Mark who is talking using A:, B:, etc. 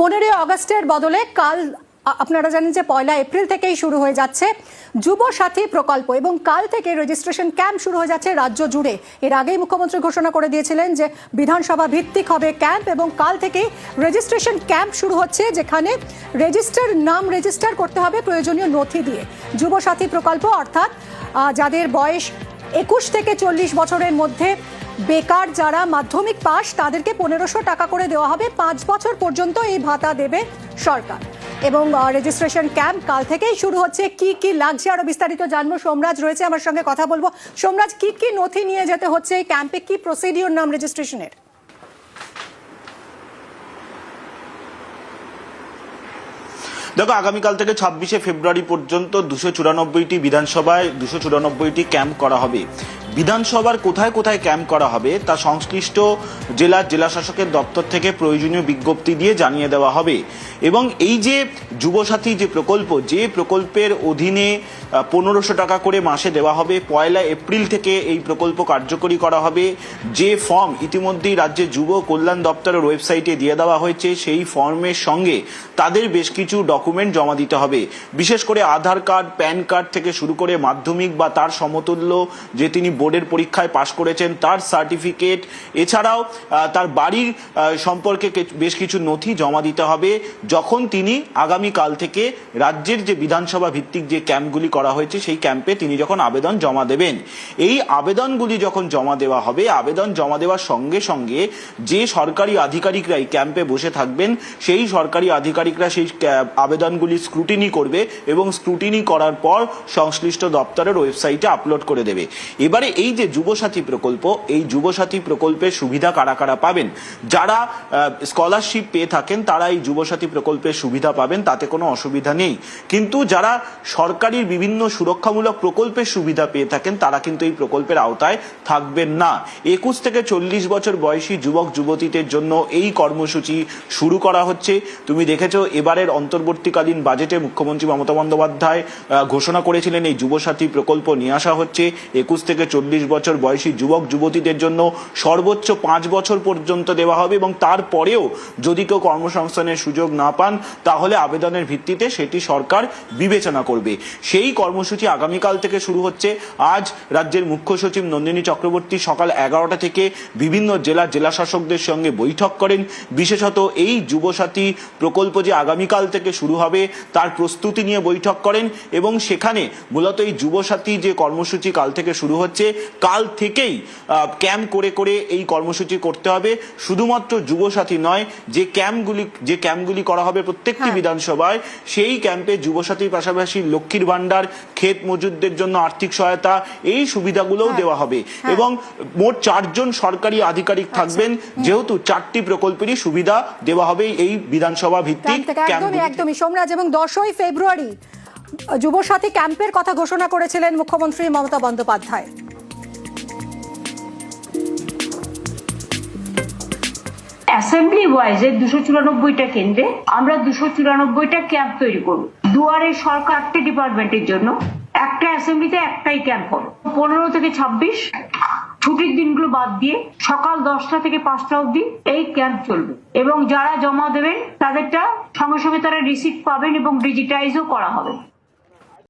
A: পনেরোই আগস্টের বদলে কাল আপনারা জানেন যে পয়লা এপ্রিল থেকেই শুরু হয়ে যাচ্ছে যুব সাথী প্রকল্প এবং কাল থেকে রেজিস্ট্রেশন ক্যাম্প শুরু হয়ে যাচ্ছে রাজ্য জুড়ে। এর আগেই মুখ্যমন্ত্রী ঘোষণা করে দিয়েছিলেন যে বিধানসভা ভিত্তিক হবে ক্যাম্প এবং কাল থেকেই রেজিস্ট্রেশন ক্যাম্প শুরু হচ্ছে যেখানে রেজিস্টার নাম রেজিস্টার করতে হবে প্রয়োজনীয় নথি দিয়ে। যুব সাথী প্রকল্প অর্থাৎ যাদের বয়স একুশ থেকে চল্লিশ বছরের মধ্যে বেকার যারা মাধ্যমিক পাস তাদেরকে পনেরোশো টাকা করে দেওয়া হবে। পাঁচ বছর পর্যন্ত এই ভাতা দেবে সরকার। এবং রেজিস্ট্রেশন ক্যাম্প কাল থেকেই শুরু হচ্ছে। কি কি লাগছে? আরও বিস্তারিত জানব। সোমরাজ রয়েছে আমার সঙ্গে কথা বলব। সোমরাজ, কি কি নথি নিয়ে যেতে হচ্ছে এই ক্যাম্পে কি প্রসিডিওর নাম রেজিস্ট্রেশনের
B: দেখো, আগামীকাল থেকে ছাব্বিশে ফেব্রুয়ারি পর্যন্ত দুশো চুরানব্বইটি বিধানসভায় দুশো চুরানব্বইটি ক্যাম্প করা হবে। বিধানসভার কোথায় কোথায় ক্যাম্প করা হবে তা সংশ্লিষ্ট জেলার জেলা শাসকের দপ্তর থেকে প্রয়োজনীয় বিজ্ঞপ্তি দিয়ে জানিয়ে দেওয়া হবে। এবং এই যে যুবসাথী যে প্রকল্প, যে প্রকল্পের অধীনে পনেরোশো টাকা করে মাসে দেওয়া হবে, পয়লা এপ্রিল থেকে এই প্রকল্প কার্যকরী করা হবে। যে ফর্ম ইতিমধ্যেই রাজ্যের যুব কল্যাণ দপ্তরের ওয়েবসাইটে দিয়ে দেওয়া হয়েছে, সেই ফর্মের সঙ্গে তাদের বেশ কিছু ডকুমেন্ট জমা দিতে হবে। বিশেষ করে আধার কার্ড, প্যান কার্ড থেকে শুরু করে মাধ্যমিক বা তার সমতুল্য যে তিনি বোর্ডের পরীক্ষায় পাশ করেছেন, তার সার্টিফিকেট। এছাড়াও তার বাড়ির সম্পর্কে বেশ কিছু নথি জমা দিতে হবে। যখন তিনি আগামীকাল থেকে রাজ্যের যে বিধানসভা ভিত্তিক যে ক্যাম্পগুলি করা হয়েছে, সেই ক্যাম্পে তিনি যখন আবেদন জমা দেবেন, এই আবেদনগুলি যখন জমা দেওয়া হবে, আবেদন জমা দেওয়ার সঙ্গে সঙ্গে যে সরকারি আধিকারিকরা এই ক্যাম্পে বসে থাকবেন, সেই সরকারি আধিকারিকরা সেই আবেদনগুলি স্ক্রুটিনি করবে এবং স্ক্রুটিনি করার পর সংশ্লিষ্ট দপ্তরের ওয়েবসাইটে আপলোড করে দেবে। এবারে এই যে যুবসাথী প্রকল্প, এই যুবসাথী প্রকল্পের সুবিধা কারা কারা পাবেন? যারা স্কলারশিপ পেয়ে থাকেন, তারা এই যুবসাথী প্রকল্পের সুবিধা পাবেন, তাতে কোনো অসুবিধা নেই। কিন্তু যারা সরকারি বিভিন্ন সুরক্ষামূলক প্রকল্পের সুবিধা পেয়ে থাকেন, তারা কিন্তু এই প্রকল্পের আওতায় থাকবেন না। একুশ থেকে চল্লিশ বছর বয়সী যুবক, যুবতীদের জন্য এই কর্মসূচি শুরু করা হচ্ছে। তুমি দেখেছ, এবারের অন্তর্বর্তীকালীন বাজেটে মুখ্যমন্ত্রী মমতা বন্দ্যোপাধ্যায় ঘোষণা করেছিলেন, এই যুবসাথী প্রকল্প নিয়ে আসা হচ্ছে। একুশ থেকে চল্লিশ বছর বয়সী যুবক, যুবতীদের জন্য সর্বোচ্চ পাঁচ বছর পর্যন্ত দেওয়া হবে এবং তারপরেও যদি কেউ কর্মসংস্থানের সুযোগ না পান, তাহলে আবেদনের ভিত্তিতে সেটি সরকার বিবেচনা করবে। সেই কর্মসূচি আগামীকাল থেকে শুরু হচ্ছে। আজ রাজ্যের মুখ্য সচিব নন্দিনী চক্রবর্তী সকাল এগারোটা থেকে বিভিন্ন জেলা জেলা শাসকদের সঙ্গে বৈঠক করেন। বিশেষত এই যুবসাথী প্রকল্প যে আগামীকাল থেকে শুরু হবে, তার প্রস্তুতি নিয়ে বৈঠক করেন এবং সেখানে মূলত এই যুবসাথী যে কর্মসূচি কাল থেকে শুরু হচ্ছে কাল থেকেই ক্যাম্প করে করে এই কর্মসূচি করতে হবে শুধুমাত্র যুবসাথী নয় যে ক্যাম্পগুলি যে ক্যাম্পগুলি করা হবে প্রত্যেকটি
A: হ্যাঁ।
B: বিধানসভায় সেই ক্যাম্পে যুবসাথীর পাশাপাশি লক্ষ্মীর ভান্ডার ক্ষেত মজুরদের জন্য আর্থিক সহায়তা এই সুবিধাগুলোও
A: হ্যাঁ।
B: দেওয়া হবে এবং মোট চারজন সরকারি আধিকারিক
A: আচ্ছা।
B: থাকবেন যেহেতু চারটি প্রকল্পেরই সুবিধা দেওয়া হবে এই বিধানসভা ভিত্তিক
A: ক্যাম্প একদমই। একদমই সোমরাজ এবং দশই ফেব্রুয়ারি যুব সাথী ক্যাম্পের কথা ঘোষণা করেছিলেন মুখ্যমন্ত্রী মমতা বন্দ্যোপাধ্যায়
C: অ্যাসেম্বলি ওয়াইজে দুশো চুরানব্বইটা কেন্দ্রে আমরা দুশো চুরানব্বইটা ক্যাম্প তৈরি করব। দুয়ারে সরকার আটটি ডিপার্টমেন্টের জন্য। একটা অ্যাসেম্বলিতে একটাই ক্যাম্প হবে। পনেরো থেকে ছাব্বিশ, ছুটির দিনগুলো বাদ দিয়ে সকাল দশটা থেকে পাঁচটা অবধি এই ক্যাম্প চলবে। এবং যারা জমা দেবেন, তাদেরটা সঙ্গে সঙ্গে তারা রিসিপ্ট পাবেন এবং ডিজিটাইজও করা হবে।